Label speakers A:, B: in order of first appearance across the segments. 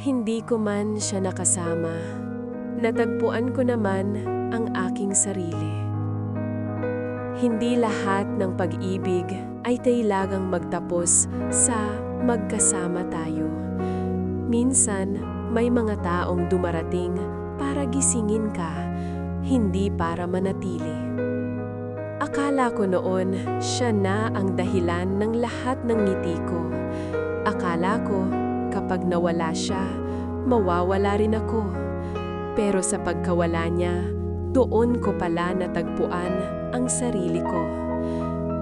A: Hindi ko man siya nakasama. Natagpuan ko naman ang aking sarili. Hindi lahat ng pag-ibig ay kailangang magtapos sa magkasama tayo. Minsan, may mga taong dumarating para gisingin ka, hindi para manatili. Akala ko noon siya na ang dahilan ng lahat ng ngiti ko. Akala ko kapag nawala siya, mawawala rin ako. Pero sa pagkawala niya, doon ko pala natagpuan ang sarili ko.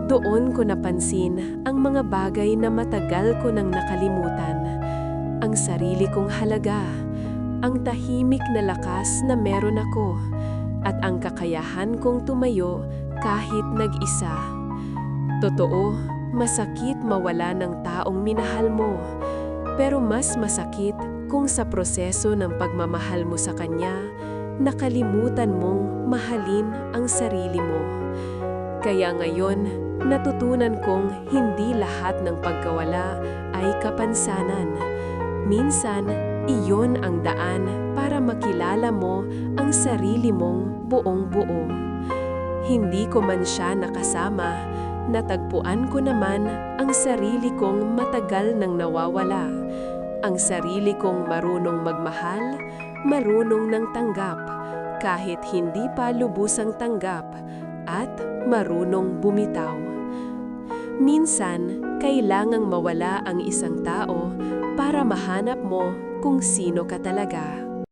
A: Doon ko napansin ang mga bagay na matagal ko nang nakalimutan. Ang sarili kong halaga, ang tahimik na lakas na meron ako, at ang kakayahan kong tumayo kahit nag-isa. Totoo, masakit mawala ng taong minahal mo, pero mas masakit kung sa proseso ng pagmamahal mo sa kanya, nakalimutan mong mahalin ang sarili mo. Kaya ngayon, natutunan kong hindi lahat ng pagkawala ay kapansanan. Minsan, iyon ang daan para makilala mo ang sarili mong buong buo. Hindi ko man siya nakasama, natagpuan ko naman ang sarili kong matagal nang nawawala. Ang sarili kong marunong magmahal, marunong ng tanggap, kahit hindi pa lubusang tanggap, at marunong bumitaw. Minsan, kailangang mawala ang isang tao para mahanap mo kung sino ka talaga.